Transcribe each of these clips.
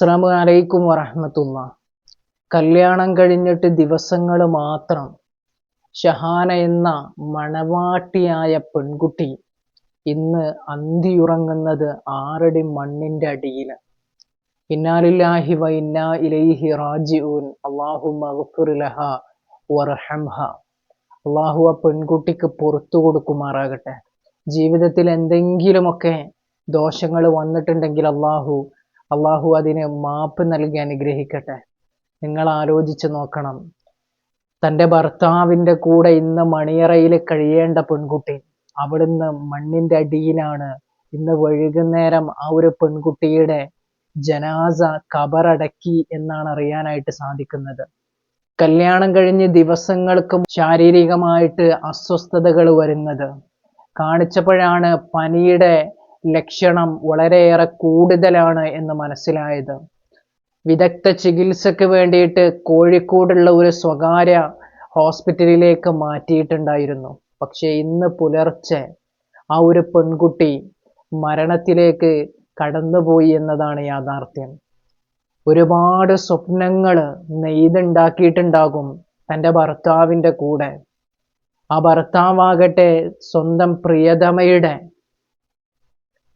അസ്സാം വലൈക്കും വറഹമത്തുള്ള. കല്യാണം കഴിഞ്ഞിട്ട് ദിവസങ്ങൾ മാത്രം ഷഹാന എന്ന മണവാട്ടിയായ പെൺകുട്ടി ഇന്ന് അന്തിയുറങ്ങുന്നത് ആറടി മണ്ണിന്റെ അടിയിൽ ഇന്നാലില്ലാഹി വ ഇന്നാ ഇലൈഹി റാജിഊൻ. അള്ളാഹു മഹുറിലഹ വർഹംഹ അള്ളാഹു ആ പെൺകുട്ടിക്ക് പുറത്തു കൊടുക്കുമാറാകട്ടെ. ജീവിതത്തിൽ എന്തെങ്കിലുമൊക്കെ ദോഷങ്ങൾ വന്നിട്ടുണ്ടെങ്കിൽ അള്ളാഹു അള്ളാഹു അതിന് മാപ്പ് നൽകി അനുഗ്രഹിക്കട്ടെ. നിങ്ങൾ ആലോചിച്ച് നോക്കണം. തന്റെ ഭർത്താവിന്റെ കൂടെ ഇന്ന് മണിയറയിൽ കഴിയേണ്ട പെൺകുട്ടി അവിടുന്ന് മണ്ണിന്റെ അടിയിലാണ്. ഇന്ന് വൈകുന്നേരം ആ ഒരു പെൺകുട്ടിയുടെ ജനാസ കബറടക്കി എന്നാണ് അറിയാനായിട്ട് സാധിക്കുന്നത്. കല്യാണം കഴിഞ്ഞ് ദിവസങ്ങൾക്കും ശാരീരികമായിട്ട് അസ്വസ്ഥതകൾ വരുന്നത്. കാണിച്ചപ്പോഴാണ് പനിയുടെ ലക്ഷണം വളരെയേറെ കൂടുതലാണ് എന്ന് മനസ്സിലായത്. വിദഗ്ധ ചികിത്സക്ക് വേണ്ടിയിട്ട് കോഴിക്കോടുള്ള ഒരു സ്വകാര്യ ഹോസ്പിറ്റലിലേക്ക് മാറ്റിയിട്ടുണ്ടായിരുന്നു. പക്ഷേ ഇന്ന് പുലർച്ചെ ആ ഒരു പെൺകുട്ടി മരണത്തിലേക്ക് കടന്നുപോയി എന്നതാണ് യാഥാർത്ഥ്യം. ഒരുപാട് സ്വപ്നങ്ങൾ നെയ്തുണ്ടാക്കിയിട്ടുണ്ടാകും തന്റെ ഭർത്താവിന്റെ കൂടെ. ആ ഭർത്താവാകട്ടെ സ്വന്തം പ്രിയതമയുടെ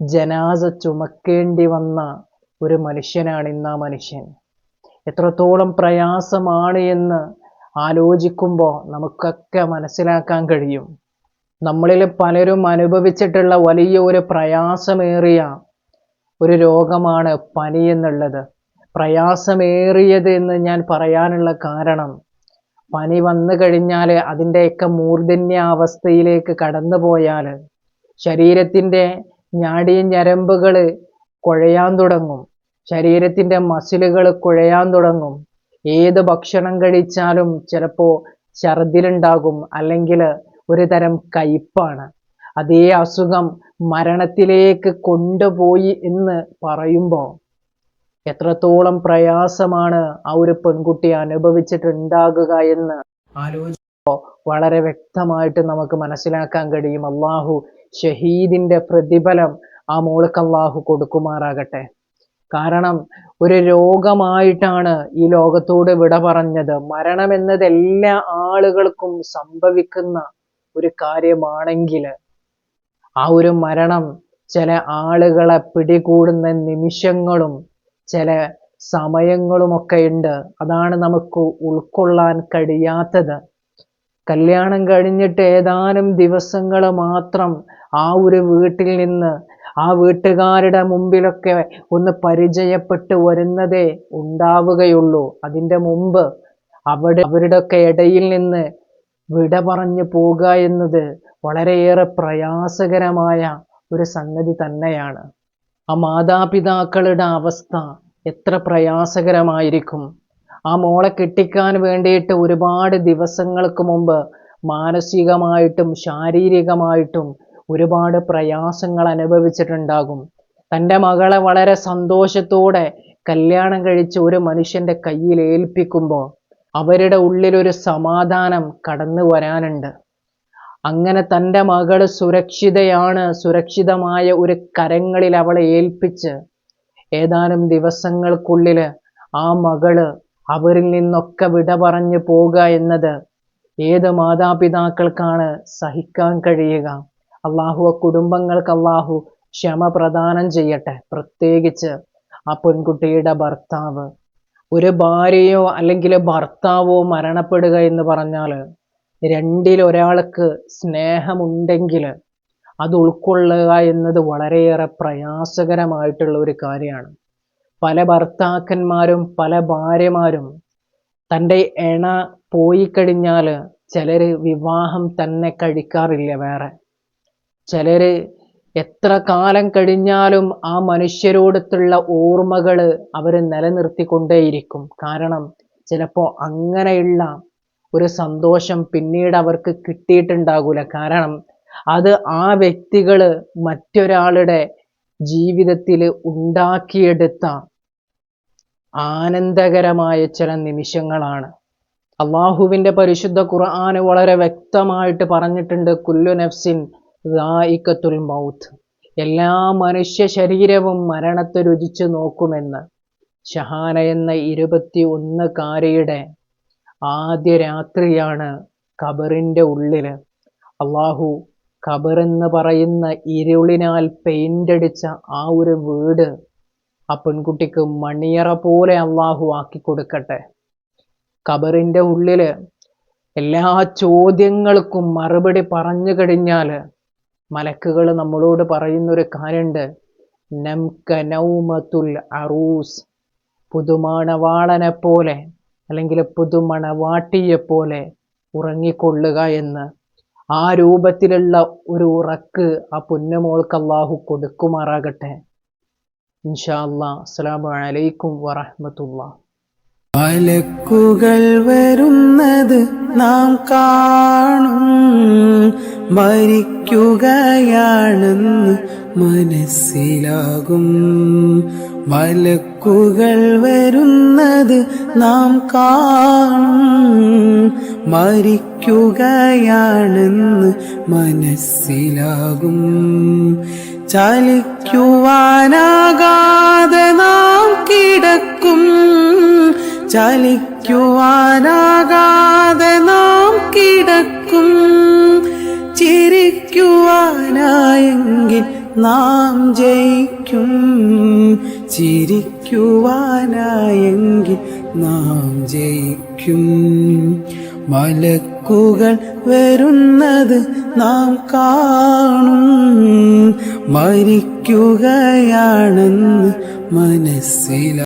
ജനാസ ചുമക്കേണ്ടി വന്ന ഒരു മനുഷ്യനാണ് ഇന്ന് ആ മനുഷ്യൻ. എത്രത്തോളം പ്രയാസമാണ് എന്ന് ആലോചിക്കുമ്പോൾ നമുക്കൊക്കെ മനസ്സിലാക്കാൻ കഴിയും. നമ്മളിൽ പലരും അനുഭവിച്ചിട്ടുള്ള വലിയ ഒരു പ്രയാസമേറിയ ഒരു രോഗമാണ് പനി എന്നുള്ളത്. പ്രയാസമേറിയത് എന്ന് ഞാൻ പറയാനുള്ള കാരണം പനി വന്നു കഴിഞ്ഞാൽ അതിന്റെയൊക്കെ മൂർധന്യ അവസ്ഥയിലേക്ക് കടന്നു പോയാൽ ശരീരത്തിന്റെ ഞാടിയ ഞരമ്പുകൾ കുഴയാൻ തുടങ്ങും. ശരീരത്തിന്റെ മസിലുകൾ കുഴയാൻ തുടങ്ങും. ഏത് ഭക്ഷണം കഴിച്ചാലും ചിലപ്പോൾ ഛർദിലുണ്ടാകും അല്ലെങ്കിൽ ഒരു തരം കയ്പാണ്. അതേ അസുഖം മരണത്തിലേക്ക് കൊണ്ടുപോയി എന്ന് പറയുമ്പോൾ എത്രത്തോളം പ്രയാസമാണ് ആ ഒരു പെൺകുട്ടി അനുഭവിച്ചിട്ടുണ്ടാകുക എന്ന് ആലോചിക്കുമ്പോൾ വളരെ വ്യക്തമായിട്ട് നമുക്ക് മനസ്സിലാക്കാൻ കഴിയും. അള്ളാഹു ഷഹീദിന്റെ പ്രതിഫലം ആ മോൾക്ക് അള്ളാഹു കൊടുക്കുമാറാകട്ടെ. കാരണം ഒരു രോഗമായിട്ടാണ് ഈ ലോകത്തോട് വിട പറഞ്ഞത്. മരണം എന്നത് എല്ലാ ആളുകൾക്കും സംഭവിക്കുന്ന ഒരു കാര്യമാണെങ്കിൽ ആ ഒരു മരണം ചില ആളുകളെ പിടികൂടുന്ന നിമിഷങ്ങളും ചില സമയങ്ങളുമൊക്കെ ഉണ്ട്. അതാണ് നമുക്ക് ഉൾക്കൊള്ളാൻ കഴിയാത്തത്. കല്യാണം കഴിഞ്ഞിട്ട് ഏതാനും ദിവസങ്ങൾ മാത്രം ആ ഒരു വീട്ടിൽ നിന്ന് ആ വീട്ടുകാരുടെ മുമ്പിലൊക്കെ ഒന്ന് പരിചയപ്പെട്ട് വരുന്നതേ ഉണ്ടാവുകയുള്ളൂ. അതിന്റെ മുമ്പ് അവിടെ അവരുടെയൊക്കെ ഇടയിൽ നിന്ന് വിട പറഞ്ഞു പോകുക എന്നത് വളരെയേറെ പ്രയാസകരമായ ഒരു സംഗതി തന്നെയാണ്. ആ മാതാപിതാക്കളുടെ അവസ്ഥ എത്ര പ്രയാസകരമായിരിക്കും. ആ മോളെ കെട്ടിക്കാൻ വേണ്ടിയിട്ട് ഒരുപാട് ദിവസങ്ങൾക്ക് മുമ്പ് മാനസികമായിട്ടും ശാരീരികമായിട്ടും ഒരുപാട് പ്രയാസങ്ങൾ അനുഭവിച്ചിട്ടുണ്ടാകും. തന്റെ മകളെ വളരെ സന്തോഷത്തോടെ കല്യാണം കഴിച്ച് ഒരു മനുഷ്യന്റെ കയ്യിൽ ഏൽപ്പിക്കുമ്പോൾ അവരുടെ ഉള്ളിലൊരു സമാധാനം കടന്നു വരാനുണ്ട്. അങ്ങനെ തന്റെ മകൾ സുരക്ഷിതയാണ് സുരക്ഷിതമായ ഒരു കരങ്ങളിൽ അവളെ ഏൽപ്പിച്ച് ഏതാനും ദിവസങ്ങൾക്കുള്ളിൽ ആ മകൾ അവരിൽ നിന്നൊക്കെ വിട പറഞ്ഞു പോകുക എന്നത് ഏത് മാതാപിതാക്കൾക്കാണ് സഹിക്കാൻ കഴിയുക? അള്ളാഹു കുടുംബങ്ങൾക്ക് അള്ളാഹു ക്ഷമ പ്രദാനം ചെയ്യട്ടെ. പ്രത്യേകിച്ച് ആ പെൺകുട്ടിയുടെ ഭർത്താവ്. ഒരു ഭാര്യയോ അല്ലെങ്കിൽ ഭർത്താവോ മരണപ്പെടുക എന്ന് പറഞ്ഞാൽ രണ്ടിൽ ഒരാൾക്ക് സ്നേഹമുണ്ടെങ്കിൽ അത് ഉൾക്കൊള്ളുക എന്നത് വളരെയേറെ പ്രയാസകരമായിട്ടുള്ള ഒരു കാര്യമാണ്. പല ഭർത്താക്കന്മാരും പല ഭാര്യമാരും തന്റെ എണ പോയി കഴിഞ്ഞാൽ ചിലർ വിവാഹം തന്നെ കഴിക്കാറില്ല വേറെ. ചിലർ എത്ര കാലം കഴിഞ്ഞാലും ആ മനുഷ്യരോടത്തുള്ള ഓർമ്മകൾ അവർ നിലനിർത്തിക്കൊണ്ടേയിരിക്കും. കാരണം ചിലപ്പോൾ അങ്ങനെയുള്ള ഒരു സന്തോഷം പിന്നീട് അവർക്ക് കിട്ടിയിട്ടുണ്ടാകൂല. കാരണം അത് ആ വ്യക്തികൾ മറ്റൊരാളുടെ ജീവിതത്തിൽ ഉണ്ടാക്കിയെടുത്ത ആനന്ദകരമായ ചില നിമിഷങ്ങളാണ്. അള്ളാഹുവിന്റെ പരിശുദ്ധ ഖുർആാന് വളരെ വ്യക്തമായിട്ട് പറഞ്ഞിട്ടുണ്ട് കുല്ലു നഫ്സിൻ റായിക്കത്തുൽ മൗത്ത്. എല്ലാ മനുഷ്യ ശരീരവും മരണത്തെ രുചിച്ചു നോക്കുമെന്ന്. ഷഹാന എന്ന ഇരുപത്തി ഒന്നുകാരിയുടെ ആദ്യ രാത്രിയാണ് ഖബറിന്റെ ഉള്ളിൽ അള്ളാഹു ഖബറെന്ന് പറയുന്ന ഇരുളിനാൽ പെയിന്റടിച്ച ആ ഒരു വീട് ആ പെൺകുട്ടിക്ക് മണിയറ പോലെ അള്ളാഹു ആക്കി കൊടുക്കട്ടെ. കബറിന്റെ ഉള്ളിൽ എല്ലാ ചോദ്യങ്ങൾക്കും മറുപടി പറഞ്ഞു കഴിഞ്ഞാൽ മലക്കുകൾ നമ്മളോട് പറയുന്നൊരു കാര്യമുണ്ട് നംക നൗമത്തുൽ അറൂസ്. പുതുമണവാളനെ പോലെ അല്ലെങ്കിൽ പുതുമണവാട്ടിയെ പോലെ ഉറങ്ങിക്കൊള്ളുക എന്ന്. ആ രൂപത്തിലുള്ള ഒരു ഉറക്ക് ആ പുന്നമോൾക്ക് അള്ളാഹു കൊടുക്കുമാറാകട്ടെ. ഇൻഷാ അല്ലാ അസ്സലാമു അലൈക്കും വറഹ്മത്തുള്ള. മലക്കുകൾ വരുന്നത് നാം കാണും. മരിക്കുകയാണെന്ന് മനസ്സിലാകും. മലക്കുകൾ വരുന്നത് നാം കാണും. മരിക്കുകയാണെന്ന് മനസ്സിലാകും. ചലിക്കുവാനാകാതെ നാം കിടക്കും. ചലിക്കുവാനാകാതെ നാം കിടക്കും. ചിരിക്കുവാനായെങ്കിൽ നാം ജയിക്കും. ചിരിക്കുവാനായെങ്കിൽ നാം ജയിക്കും. മലക്കുകൾ വരുന്നത് നാം കാണും. മരിക്കുകയാണെന്ന് മനസ്സിലാ